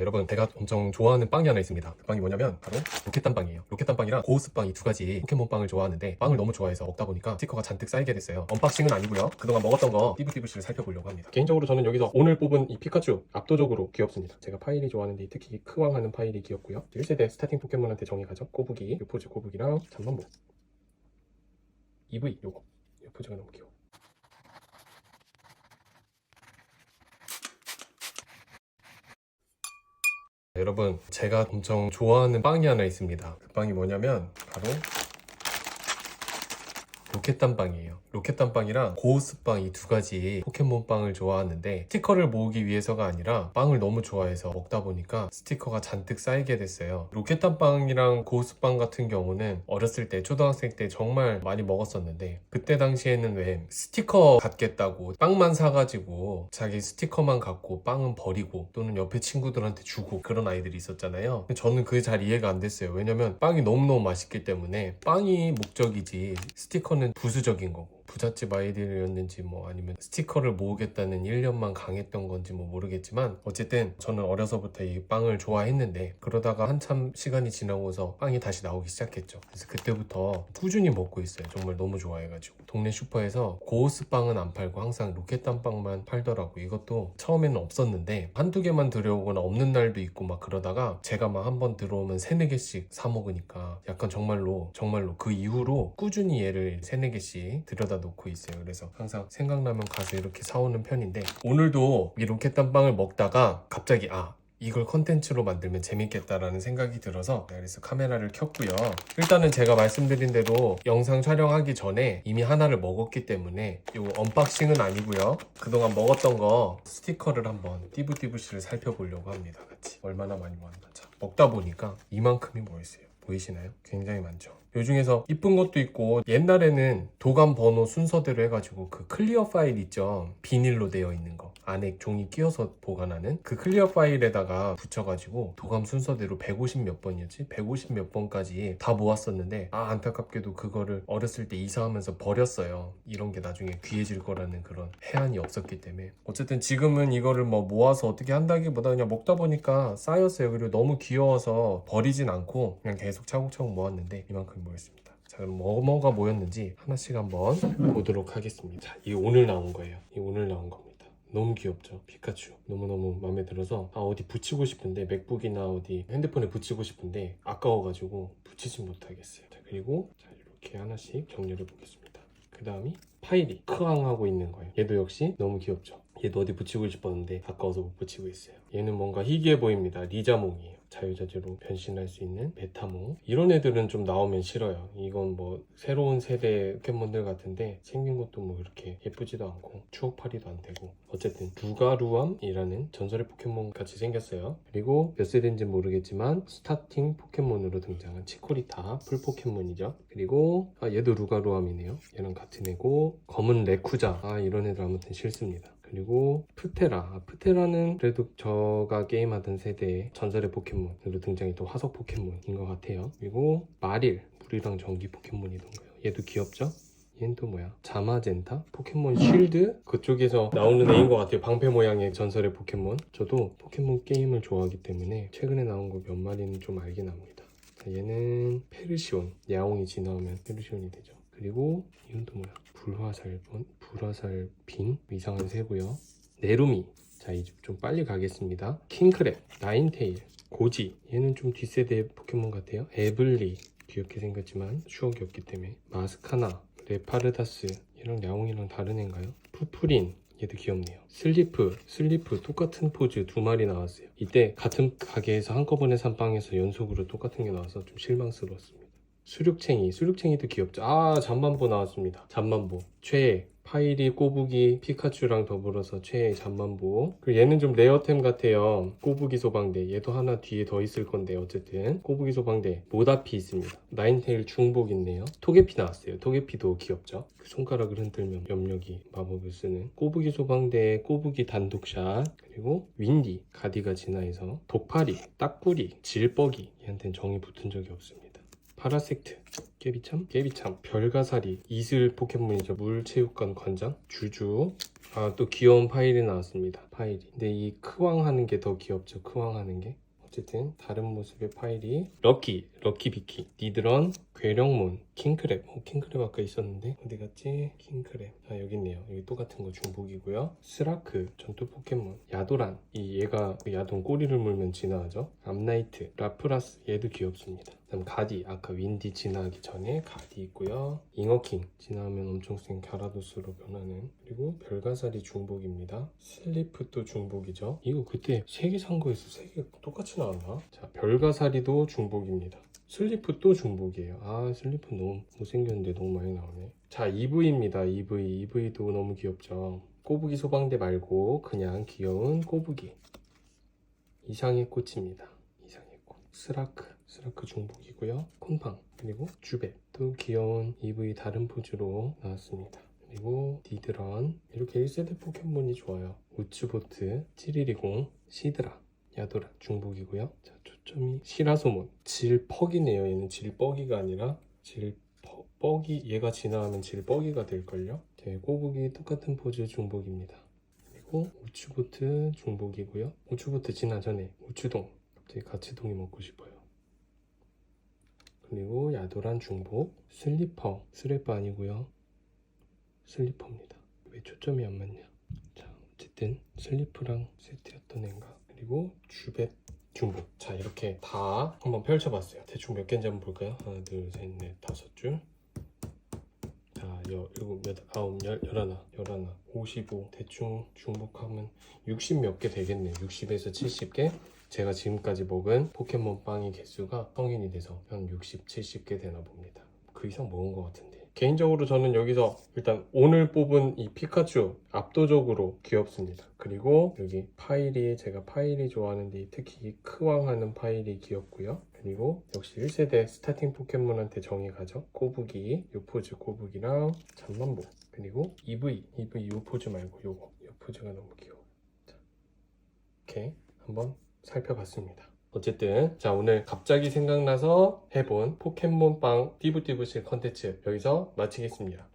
여러분 제가 엄청 좋아하는 빵이 하나 있습니다. 그 빵이 뭐냐면 바로 로켓단빵이에요. 로켓단빵이랑 고우스빵 이 두 가지 포켓몬빵을 좋아하는데 빵을 너무 좋아해서 먹다 보니까 스티커가 잔뜩 쌓이게 됐어요. 언박싱은 아니고요. 그동안 먹었던 거 띠부띠부씨를 살펴보려고 합니다. 개인적으로 저는 여기서 오늘 뽑은 이 피카츄 압도적으로 귀엽습니다. 제가 파일이 좋아하는데 특히 크왕 하는 파일이 귀엽고요. 1세대 스타팅 포켓몬한테 정의 가죠. 꼬부기, 요포즈 꼬부기랑 잠만보 EV 요거 요포즈가 너무 귀여워. 여러분 제가 엄청 좋아하는 빵이 하나 있습니다. 그 빵이 뭐냐면 바로 로켓단빵이에요. 로켓단빵이랑 고우스빵 이 두 가지 포켓몬빵을 좋아하는데 스티커를 모으기 위해서가 아니라 빵을 너무 좋아해서 먹다 보니까 스티커가 잔뜩 쌓이게 됐어요. 로켓단빵이랑 고우스빵 같은 경우는 어렸을 때 초등학생 때 정말 많이 먹었었는데 그때 당시에는 왜 스티커 갖겠다고 빵만 사가지고 자기 스티커만 갖고 빵은 버리고 또는 옆에 친구들한테 주고 그런 아이들이 있었잖아요. 저는 그게 잘 이해가 안 됐어요. 왜냐면 빵이 너무너무 맛있기 때문에 빵이 목적이지 스티커는 부수적인 거고 부잣집 아이들이었는지 뭐 아니면 스티커를 모으겠다는 일념만 강했던 건지 뭐 모르겠지만 어쨌든 저는 어려서부터 이 빵을 좋아했는데 그러다가 한참 시간이 지나고서 빵이 다시 나오기 시작했죠. 그래서 그때부터 꾸준히 먹고 있어요. 정말 너무 좋아해가지고. 동네 슈퍼에서 고우스 빵은 안 팔고 항상 로켓단 빵만 팔더라고. 이것도 처음에는 없었는데 한두 개만 들여오거나 없는 날도 있고 막 그러다가 제가 막 한 번 들어오면 세네 개씩 사 먹으니까 약간 정말로 정말로 그 이후로 꾸준히 얘를 세네 개씩 들여다 놓고 있어요 그래서 항상 생각나면 가서 이렇게 사오는 편인데 오늘도 이 로켓단 빵을 먹다가 갑자기 아 이걸 컨텐츠로 만들면 재밌겠다라는 생각이 들어서 그래서 카메라를 켰고요. 일단은 제가 말씀드린 대로 영상 촬영하기 전에 이미 하나를 먹었기 때문에 이 언박싱은 아니고요. 그동안 먹었던 거 스티커를 한번 띠부띠부씨를 살펴보려고 합니다. 같이 얼마나 많이 모았나. 자, 먹다 보니까 이만큼이 모였어요. 보이시나요? 굉장히 많죠. 요 중에서 이쁜 것도 있고 옛날에는 도감 번호 순서대로 해가지고 그 클리어 파일 있죠? 비닐로 되어 있는 거. 안에 종이 끼워서 보관하는 그 클리어 파일에다가 붙여가지고 도감 순서대로 150 몇 번이었지? 150 몇 번까지 다 모았었는데 아 안타깝게도 그거를 어렸을 때 이사하면서 버렸어요. 이런 게 나중에 귀해질 거라는 그런 해안이 없었기 때문에. 어쨌든 지금은 이거를 뭐 모아서 어떻게 한다기보다 그냥 먹다 보니까 쌓였어요. 그리고 너무 귀여워서 버리진 않고 그냥 계속 차곡차곡 모았는데 이만큼 모였습니다. 자 그럼 뭐, 뭐가 모였는지 하나씩 한번 보도록 하겠습니다. 자, 이 오늘 나온 거예요. 이 오늘 나온 겁니다. 너무 귀엽죠? 피카츄. 너무너무 마음에 들어서 아 어디 붙이고 싶은데 맥북이나 어디 핸드폰에 붙이고 싶은데 아까워가지고 붙이지 못하겠어요. 자 그리고 자 이렇게 하나씩 정리를 보겠습니다. 그 다음이 파일이 크앙하고 있는 거예요. 얘도 역시 너무 귀엽죠? 얘도 어디 붙이고 싶었는데 아까워서 못 붙이고 있어요. 얘는 뭔가 희귀해 보입니다. 리자몽이에요 자유자재로 변신할 수 있는 베타몽. 이런 애들은 좀 나오면 싫어요. 이건 뭐 새로운 세대 포켓몬들 같은데 생긴 것도 뭐 그렇게 예쁘지도 않고 추억팔이도 안 되고. 어쨌든 루가루암이라는 전설의 포켓몬 같이 생겼어요. 그리고 몇 세대인지 모르겠지만 스타팅 포켓몬으로 등장한 치코리타 풀 포켓몬이죠. 그리고 아 얘도 루가루암이네요. 얘랑 같은 애고 검은 레쿠자. 아 이런 애들 아무튼 싫습니다 그리고 프테라 아, 프테라는 그래도 저가 게임하던 세대의 전설의 포켓몬으로 등장했던 화석 포켓몬인 것 같아요 그리고 마릴 물이랑 전기 포켓몬이던가요 얘도 귀엽죠? 얘는 또 뭐야? 자마젠타? 포켓몬 쉴드? 그쪽에서 나오는 애인 것 같아요 방패 모양의 전설의 포켓몬 저도 포켓몬 게임을 좋아하기 때문에 최근에 나온 거 몇 마리는 좀 알긴 합니다 자, 얘는 페르시온 야옹이 지나오면 페르시온이 되죠 그리고 이건 또 뭐야? 불화살본, 불화살빈 이상한 새고요. 네루미. 자 이제 좀 빨리 가겠습니다. 킹크랩, 나인테일, 고지. 얘는 좀 뒷세대 포켓몬 같아요. 에블리. 귀엽게 생겼지만 추억이 없기 때문에 마스카나, 레파르다스. 얘랑 야옹이랑 다른 애인가요? 푸프린. 얘도 귀엽네요. 슬리프, 슬리프 똑같은 포즈 두 마리 나왔어요. 이때 같은 가게에서 한꺼번에 산 빵에서 연속으로 똑같은 게 나와서 좀 실망스러웠습니다. 수륙챙이, 수륙챙이도 귀엽죠. 아, 잠만보 나왔습니다. 잠만보. 최애. 파이리, 꼬부기, 피카츄랑 더불어서 최애 잠만보. 그리고 얘는 좀 레어템 같아요. 꼬부기 소방대. 얘도 하나 뒤에 더 있을 건데, 어쨌든. 꼬부기 소방대. 모다피 있습니다. 나인테일 중복 있네요. 토게피 나왔어요. 토게피도 귀엽죠. 그 손가락을 흔들면 염력이 마법을 쓰는. 꼬부기 소방대, 꼬부기 단독샷. 그리고 윈디, 가디가 진화해서. 도파리, 딱구리, 질뻑이. 얘한테는 정이 붙은 적이 없습니다. 파라섹트 깨비참? 깨비참. 별가사리 이슬 포켓몬이죠. 물체육관 관장? 주주. 아 또 귀여운 파일이 나왔습니다. 파일이. 근데 이 크왕 하는 게 더 귀엽죠. 크왕 하는 게. 어쨌든 다른 모습의 파일이 럭키 럭키 비키. 니드런 괴령몬 킹크랩. 어, 킹크랩 아까 있었는데? 어디 갔지? 킹크랩. 아 여기 있네요. 여기 똑같은 거 중복이고요. 스라크 전투 포켓몬. 야도란. 이 얘가 그 야동 꼬리를 물면 진화하죠. 암나이트 라프라스. 얘도 귀엽습니다. 그다음 가디. 아까 윈디 진화하기 전에 가디 있고요. 잉어킹. 진화하면 엄청 센 갸라도스로 변하는. 그리고 별가사리 중복입니다. 슬리프 또 중복이죠. 이거 그때 세개산 거에서 세개 똑같이 나왔나? 자 별가사리도 중복입니다 슬리프 또 중복이에요. 아, 슬리프 너무 못생겼는데 너무 많이 나오네. 자, EV입니다. EV. EV도 너무 귀엽죠. 꼬부기 소방대 말고 그냥 귀여운 꼬부기. 이상의 꽃입니다. 이상의 꽃. 스라크. 스라크 중복이고요. 콘팡. 그리고 주벳. 또 귀여운 EV 다른 포즈로 나왔습니다. 그리고 디드런. 이렇게 1세대 포켓몬이 좋아요. 우츠보트, 7120, 시드라. 야도라 중복이고요. 자, 초점이 시라소몬. 질퍽이네요. 얘는 질뻐기가 아니라 질퍽이 얘가 지나가면 질뻐기가 될걸요. 네, 꼬부기 똑같은 포즈 중복입니다. 그리고 우츠보트 중복이고요. 우츠보트 지나 전에 우츠동. 갑자기 가츠동이 먹고 싶어요. 그리고 야도란 중복. 슬리퍼. 스레퍼 아니고요. 슬리퍼입니다. 왜 초점이 안 맞냐? 자, 어쨌든 슬리프랑 세트였던 애인가. 그리고 주벳 중복. 자, 이렇게 다 한번 펼쳐봤어요. 대충 몇 개인지 한번 볼까요? 하나, 둘, 셋, 넷, 다섯 줄. 자, 여, 일곱, 여덟, 아홉, 열, 열하나, 열하나, 오십오. 대충 중복하면 60몇개 되겠네요. 60에서 70개. 제가 지금까지 먹은 포켓몬 빵의 개수가 성인이 돼서 한 60, 70개 되나 봅니다. 그 이상 먹은 것 같은데. 개인적으로 저는 여기서 일단 오늘 뽑은 이 피카츄 압도적으로 귀엽습니다. 그리고 여기 파일이 제가 파일이 좋아하는데 특히 이 크왕 하는 파일이 귀엽고요. 그리고 역시 1세대 스타팅 포켓몬한테 정이 가죠. 꼬부기, 요 포즈 꼬부기랑 잠만보 그리고 EV, EV 요 포즈 말고 요거 요 포즈가 너무 귀여워. 자, 이렇게 한번 살펴봤습니다. 어쨌든 자 오늘 갑자기 생각나서 해본 포켓몬빵 띠부띠부실 컨텐츠 여기서 마치겠습니다.